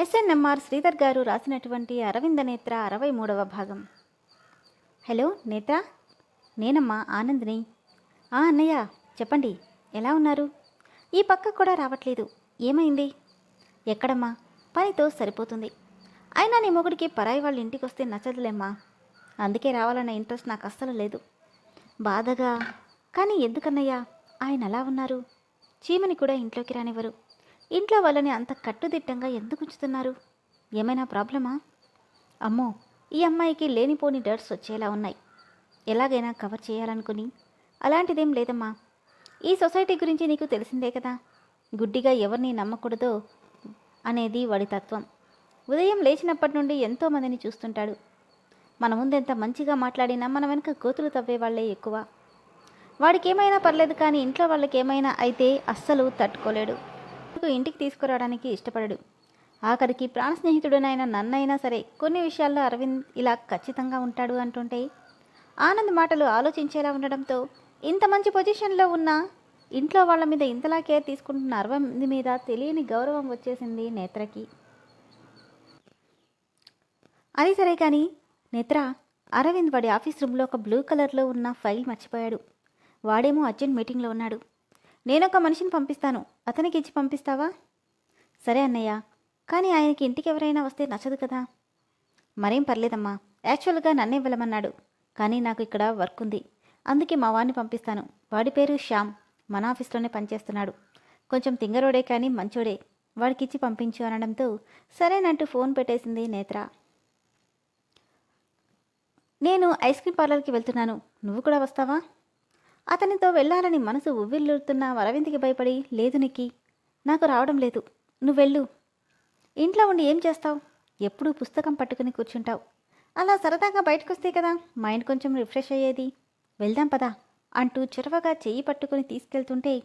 SNMR Sridhar గారు రాసినటువంటి అరవింద నేత్ర అరవై మూడవ భాగం. హలో నేత్ర నేనమ్మా ఆనందిని. ఆ అన్నయ్య చెప్పండి ఎలా ఉన్నారు? ఈ పక్క కూడా రావట్లేదు. ఏమైంది? ఎక్కడమ్మా? పనితో సరిపోతుంది. అయినా నీ మొగుడికి పరాయి వాళ్ళ ఇంటికి వస్తే నచ్చదులేమ్మా. అందుకే రావాలన్న ఇంట్రెస్ట్ నాకు అస్సలు లేదు. బాధగా. కానీ ఎందుకన్నయ్యా? ఆయన అలా ఉన్నారు? చీమని కూడా ఇంట్లోకి రానివ్వరు. ఇంట్లో వాళ్ళని అంత కట్టుదిట్టంగా ఎందుకు ఉంచుతున్నారు? ఏమైనా ప్రాబ్లమా? అమ్మో ఈ అమ్మాయికి లేనిపోని డర్ట్స్ వచ్చేలా ఉన్నాయి. ఎలాగైనా కవర్ చేయాలనుకుని. అలాంటిదేం లేదమ్మా. ఈ సొసైటీ గురించి నీకు తెలిసిందే కదా. గుడ్డిగా ఎవరిని నమ్మకూడదో అనేది వాడి తత్వం. ఉదయం లేచినప్పటి నుండి ఎంతోమందిని చూస్తుంటాడు. మన ముందెంత మంచిగా మాట్లాడినా మన వెనుక గోతులు తవ్వే వాళ్ళే ఎక్కువ. వాడికి ఏమైనా పర్లేదు కానీ ఇంట్లో వాళ్ళకి ఏమైనా అయితే అస్సలు తట్టుకోలేడు. ఇంటికి తీసుకురావడానికి ఇష్టపడడు. ఆఖరికి ప్రాణ స్నేహితుడనైన నన్నైనా సరే కొన్ని విషయాల్లో అరవింద్ ఇలా ఖచ్చితంగా ఉంటాడు అంటుంటే ఆనంద్ మాటలు ఆలోచించేలా ఉండడంతో ఇంత మంచి పొజిషన్లో ఉన్న ఇంట్లో వాళ్ళ మీద ఇంతలా కేర్ తీసుకుంటున్న అరవింద్ మీద తెలియని గౌరవం వచ్చేసింది నేత్రకి. అది సరే కానీ నేత్ర అరవింద్ వాడి ఆఫీస్ రూమ్లో ఒక బ్లూ కలర్లో ఉన్న ఫైల్ మర్చిపోయాడు. వాడేమో అర్జెంట్ మీటింగ్లో ఉన్నాడు. నేనొక మనిషిని పంపిస్తాను. అతనికి ఇచ్చి పంపిస్తావా? సరే అన్నయ్య కానీ ఆయనకి ఇంటికి ఎవరైనా వస్తే నచ్చదు కదా. మరేం పర్లేదమ్మా యాక్చువల్గా నన్నే వెళ్ళమన్నాడు కానీ నాకు ఇక్కడ వర్క్ ఉంది. అందుకే మా వాడిని పంపిస్తాను. వాడి పేరు శ్యామ్ మన ఆఫీస్లోనే పనిచేస్తున్నాడు. కొంచెం తింగరోడే కానీ మంచోడే వాడికిచ్చి పంపించు అనడంతో సరేనంటూ ఫోన్ పెట్టేసింది నేత్ర. నేను ఐస్ క్రీమ్ పార్లర్కి వెళ్తున్నాను నువ్వు కూడా వస్తావా? అతనితో వెళ్ళాలని మనసు ఉవ్విల్లుతున్న అరవింద్కి భయపడి లేదు నిక్కి నాకు రావడం లేదు. నువ్వు వెళ్ళు. ఇంట్లో ఉండి ఏం చేస్తావు? ఎప్పుడూ పుస్తకం పట్టుకుని కూర్చుంటావు. అలా సరదాగా బయటకు వస్తే కదా మైండ్ కొంచెం రిఫ్రెష్ అయ్యేది. వెళ్దాం పదా అంటూ చొరవగా చెయ్యి పట్టుకుని తీసుకెళ్తుంటే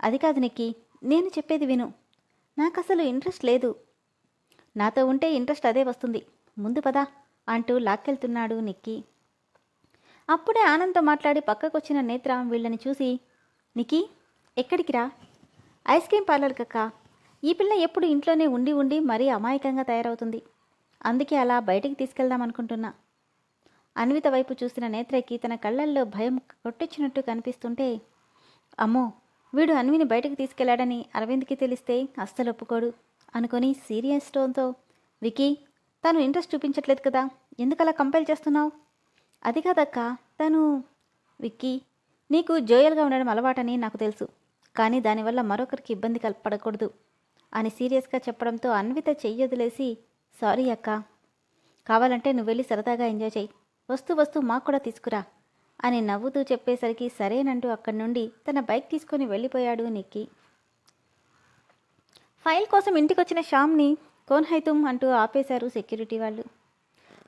అది కాదు నిక్కి నేను చెప్పేది విను. నాకు అసలు ఇంట్రెస్ట్ లేదు. నాతో ఉంటే ఇంట్రెస్ట్ అదే వస్తుంది. ముందు పదా అంటూ లాక్కెళ్తున్నాడు నిక్కి. అప్పుడే ఆనంద్తో మాట్లాడి పక్కకొచ్చిన నేత్ర వీళ్ళని చూసి నికి ఎక్కడికి రా? ఐస్ క్రీమ్ పార్లర్ కక్క ఈ పిల్ల ఎప్పుడు ఇంట్లోనే ఉండి ఉండి మరీ అమాయకంగా తయారవుతుంది. అందుకే అలా బయటికి తీసుకెళ్దాం అనుకుంటున్నా. అన్విత వైపు చూసిన నేత్రకి తన కళ్ళల్లో భయం కొట్టొచ్చినట్టు కనిపిస్తుంటే అమ్మో వీడు అన్విని బయటకు తీసుకెళ్ళాడని అరవింద్కి తెలిస్తే అస్సలు ఒప్పుకోడు అనుకొని సీరియస్ టోన్తో వికీ తను ఇంట్రెస్ట్ చూపించట్లేదు కదా ఎందుకలా కంపేర్ చేస్తున్నావు? అది కాదక్క. తను విక్కీ నీకు జోయల్గా ఉండడం అలవాటని నాకు తెలుసు. కానీ దానివల్ల మరొకరికి ఇబ్బంది కల్పడకూడదు అని సీరియస్గా చెప్పడంతో అన్విత చెయ్యొదిలేసి సారీ అక్క. కావాలంటే నువ్వు వెళ్ళి సరదాగా ఎంజాయ్ చేయి వస్తూ వస్తూ మాకు కూడా తీసుకురా అని నవ్వుతూ చెప్పేసరికి సరేనంటూ అక్కడి నుండి తన బైక్ తీసుకొని వెళ్ళిపోయాడు నిక్కి. ఫైల్ కోసం ఇంటికొచ్చిన శ్యామ్ని కోన్ హైతుమ్ అంటూ ఆపేశారు సెక్యూరిటీ వాళ్ళు.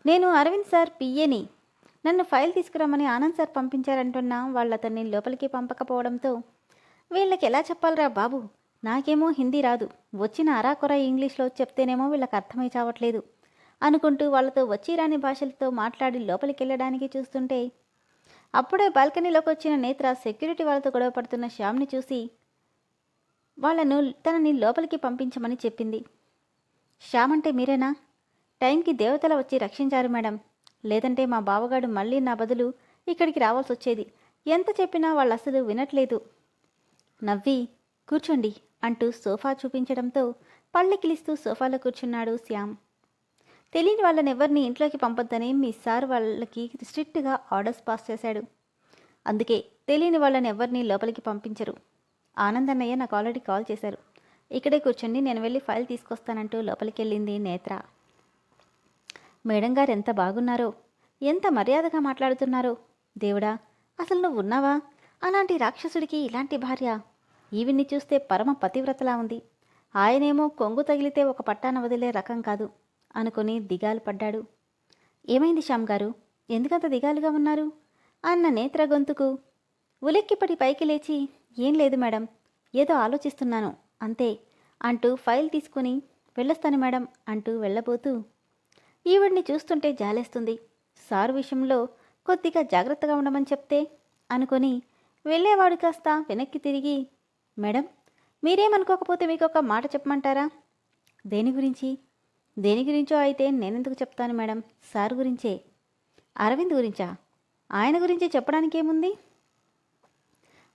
నేను అరవింద్ సార్ పిఏని. నన్ను ఫైల్ తీసుకురమ్మని ఆనంద్ సార్ పంపించారంటున్నా వాళ్ళు అతన్ని లోపలికి పంపకపోవడంతో వీళ్ళకి ఎలా చెప్పాలరా బాబు? నాకేమో హిందీ రాదు. వచ్చిన అరాకొర ఇంగ్లీష్లో చెప్తేనేమో వీళ్ళకి అర్థమై చావట్లేదు. అనుకుంటూ వాళ్ళతో వచ్చి రాని భాషలతో మాట్లాడి లోపలికి వెళ్ళడానికి చూస్తుంటే అప్పుడే బాల్కనీలోకి వచ్చిన నేత్ర సెక్యూరిటీ వాళ్ళతో గొడవ పడుతున్న శ్యామ్ని చూసి వాళ్ళను తనని లోపలికి పంపించమని చెప్పింది. శ్యామ్ అంటే మీరేనా? టైంకి దేవతల వచ్చి రక్షించారు మేడం. లేదంటే మా బావగాడు మళ్ళీ నా బదులు ఇక్కడికి రావాల్సి వచ్చేది ఎంత చెప్పినా వాళ్ళు అసలు వినట్లేదు. నవ్వి కూర్చోండి అంటూ సోఫా చూపించడంతో పళ్ళకిలిస్తూ సోఫాలో కూర్చున్నాడు శ్యామ్. తెలియని వాళ్ళని ఎవరిని ఇంట్లోకి పంపొద్దని మీ సార్ వాళ్ళకి స్ట్రిక్ట్గా ఆర్డర్స్ పాస్ చేశాడు. అందుకే తెలియని వాళ్ళని ఎవరిని లోపలికి పంపించరు. ఆనందన్నయ్య నాకు ఆల్రెడీ కాల్ చేశారు. ఇక్కడే కూర్చోండి నేను వెళ్ళి ఫైల్ తీసుకొస్తానంటూ లోపలికి వెళ్ళింది నేత్ర. మేడం గారు ఎంత బాగున్నారో ఎంత మర్యాదగా మాట్లాడుతున్నారో. దేవుడా అసలు నువ్వు ఉన్నావా అలాంటి రాక్షసుడికి ఇలాంటి భార్య. ఈవిని చూస్తే పరమ పతివ్రతలా ఉంది. ఆయనేమో కొంగు తగిలితే ఒక పట్టాన వదిలే రకం కాదు అనుకుని దిగాలు పడ్డాడు. ఏమైంది శ్యామ్ గారు? ఎందుకంత దిగాలుగా ఉన్నారు? అన్న నేత్ర గొంతుకు ఉలిక్కిపడి పైకి లేచి ఏం లేదు మేడం ఏదో ఆలోచిస్తున్నాను అంతే అంటూ ఫైల్ తీసుకుని వెళ్ళొస్తాను మేడం అంటూ వెళ్ళబోతూ ఈవిడ్ని చూస్తుంటే జాలేస్తుంది. సారు విషయంలో కొద్దిగా జాగ్రత్తగా ఉండమని చెప్తే అనుకొని వెళ్ళేవాడు కాస్త వెనక్కి తిరిగి మేడం మీరేమనుకోకపోతే మీకు ఒక మాట చెప్పమంటారా? దేని గురించి? దేని గురించో అయితే నేనెందుకు చెప్తాను మేడం? సార్ గురించే? అరవింద్ గురించా? ఆయన గురించి చెప్పడానికి ఏముంది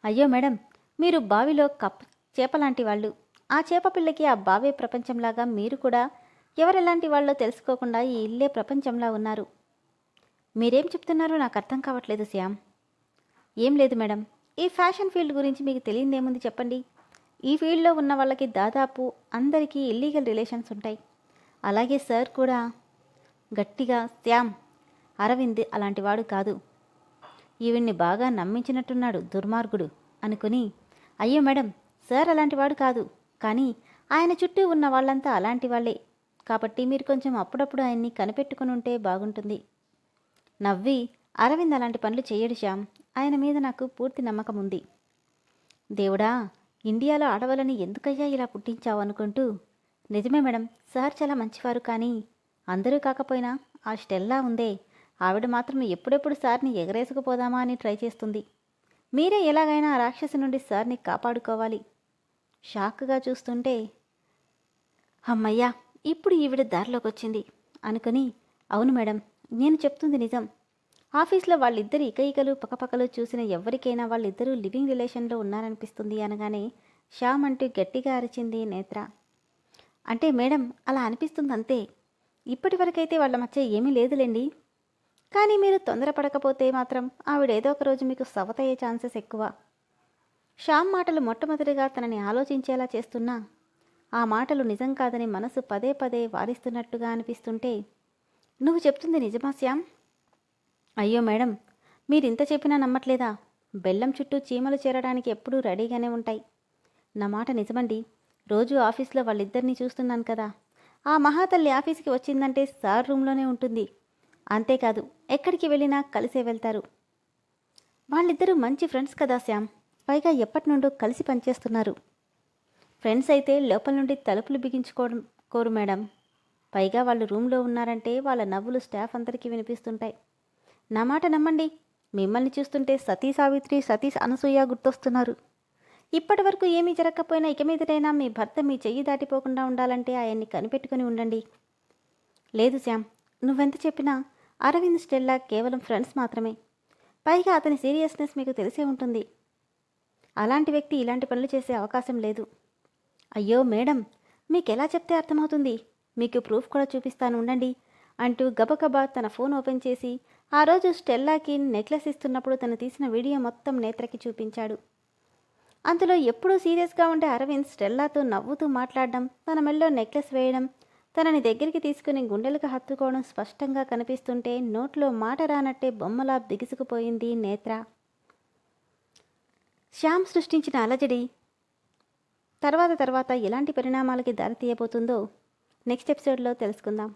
అయ్యో మేడం మీరు బావిలో కప్ చేప లాంటి వాళ్ళు. ఆ చేప పిల్లకి ఆ బావే ప్రపంచంలాగా మీరు కూడా ఎవరెలాంటి వాళ్ళో తెలుసుకోకుండా ఈ ఇల్లే ప్రపంచంలా ఉన్నారు. మీరేం చెప్తున్నారో నాకు అర్థం కావట్లేదు శ్యామ్. ఏం లేదు మేడం. ఈ ఫ్యాషన్ ఫీల్డ్ గురించి మీకు తెలియదేముంది చెప్పండి. ఈ ఫీల్డ్లో ఉన్న వాళ్ళకి దాదాపు అందరికీ ఇల్లీగల్ రిలేషన్స్ ఉంటాయి. అలాగే సార్ కూడా. గట్టిగా శ్యామ్ అరవింద్ అలాంటి వాడు కాదు. ఈవిడ్ని బాగా నమ్మించినట్టున్నాడు దుర్మార్గుడు అనుకుని అయ్యో మేడం సార్ అలాంటి వాడు కాదు. కానీ ఆయన చుట్టూ ఉన్న వాళ్ళంతా అలాంటి వాళ్ళే. కాబట్టి మీరు కొంచెం అప్పుడప్పుడు ఆయన్ని కనిపెట్టుకుని ఉంటే బాగుంటుంది. నవ్వి అరవింద్ అలాంటి పనులు చేయడు శ్యామ్. ఆయన మీద నాకు పూర్తి నమ్మకం ఉంది. దేవుడా ఇండియాలో ఆడవాళ్ళని ఎందుకయ్యా ఇలా పుట్టించావు? అనుకుంటూ నిజమే మేడం సార్ చాలా మంచివారు కానీ అందరూ కాకపోయినా ఆ స్టెల్లా ఉందే. ఆవిడ మాత్రం ఎప్పుడెప్పుడు సార్ని ఎగరేసుకుపోదామా అని ట్రై చేస్తుంది. మీరే ఎలాగైనా ఆ రాక్షసి నుండి సార్ని కాపాడుకోవాలి. షాక్గా చూస్తుంటే అమ్మయ్యా ఇప్పుడు ఈవిడ దారిలోకి వచ్చింది అనుకుని అవును మేడం నేను చెప్తుంది నిజం. ఆఫీస్లో వాళ్ళిద్దరు ఇకయికలు పకపకలు చూసిన ఎవరికైనా వాళ్ళిద్దరూ లివింగ్ రిలేషన్లో ఉన్నారనిపిస్తుంది అనగానే శ్యామ్ అంటూ గట్టిగా అరిచింది నేత్ర. అంటే మేడం అలా అనిపిస్తుంది అంతే ఇప్పటి వరకైతే వాళ్ళ మధ్య ఏమీ లేదులేండి. కానీ మీరు తొందరపడకపోతే మాత్రం ఆవిడ ఏదో ఒక రోజు మీకు సవతయ్యే ఛాన్సెస్ ఎక్కువ. శ్యామ్ మాటలు మొట్టమొదటిగా తనని ఆలోచించేలా చేస్తున్నా ఆ మాటలు నిజం కాదని మనసు పదే పదే వారిస్తున్నట్టుగా అనిపిస్తుంటే నువ్వు చెప్తుంది నిజమా శ్యామ్? అయ్యో మేడం మీరింత చెప్పినా నమ్మట్లేదా? బెల్లం చుట్టూ చీమలు చేరడానికి ఎప్పుడూ రెడీగానే ఉంటాయి. నా మాట నిజమండి. రోజు ఆఫీస్లో వాళ్ళిద్దరినీ చూస్తున్నాను కదా. ఆ మహాతల్లి ఆఫీస్కి వచ్చిందంటే సార్ రూమ్లోనే ఉంటుంది. అంతేకాదు ఎక్కడికి వెళ్ళినా కలిసే వెళ్తారు. వాళ్ళిద్దరూ మంచి ఫ్రెండ్స్ కదా శ్యామ్. పైగా ఎప్పటి నుండో కలిసి పనిచేస్తున్నారు. ఫ్రెండ్స్ అయితే లోపల నుండి తలుపులు బిగించుకోవడం కోరు మేడం. పైగా వాళ్ళు రూమ్లో ఉన్నారంటే వాళ్ళ నవ్వులు స్టాఫ్ అందరికీ వినిపిస్తుంటాయి. నా మాట నమ్మండి. మిమ్మల్ని చూస్తుంటే సతీ సావిత్రి సతీష్ అనసూయ గుర్తొస్తున్నారు. ఇప్పటి వరకు ఏమీ జరగకపోయినా ఇక మీదటైనా మీ భర్త మీ చెయ్యి దాటిపోకుండా ఉండాలంటే ఆయన్ని కనిపెట్టుకుని ఉండండి. లేదు శ్యామ్ నువ్వెంత చెప్పినా అరవింద్ స్టెల్లా కేవలం ఫ్రెండ్స్ మాత్రమే. పైగా అతని సీరియస్నెస్ మీకు తెలిసే ఉంటుంది. అలాంటి వ్యక్తి ఇలాంటి పనులు చేసే అవకాశం లేదు. అయ్యో మేడం మీకు ఎలా చెప్తే అర్థమవుతుంది? మీకు ప్రూఫ్ కూడా చూపిస్తాను ఉండండి అంటూ గబగబా తన ఫోన్ ఓపెన్ చేసి ఆ రోజు స్టెల్లాకి నెక్లెస్ ఇస్తున్నప్పుడు తను తీసిన వీడియో మొత్తం నేత్రకి చూపించాడు. అందులో ఎప్పుడూ సీరియస్గా ఉండే అరవింద్ స్టెల్లాతో నవ్వుతూ మాట్లాడడం తన మెల్లో నెక్లెస్ వేయడం తనని దగ్గరికి తీసుకుని గుండెలకు హత్తుకోవడం స్పష్టంగా కనిపిస్తుంటే నోట్లో మాట రానట్టే బొమ్మలా బిగుసుకుపోయింది నేత్ర. శ్యామ్ సృష్టించిన అలజడి తర్వాత తర్వాత ఎలాంటి పరిణామాలకి దారితీయబోతుందో నెక్స్ట్ ఎపిసోడ్లో తెలుసుకుందాం.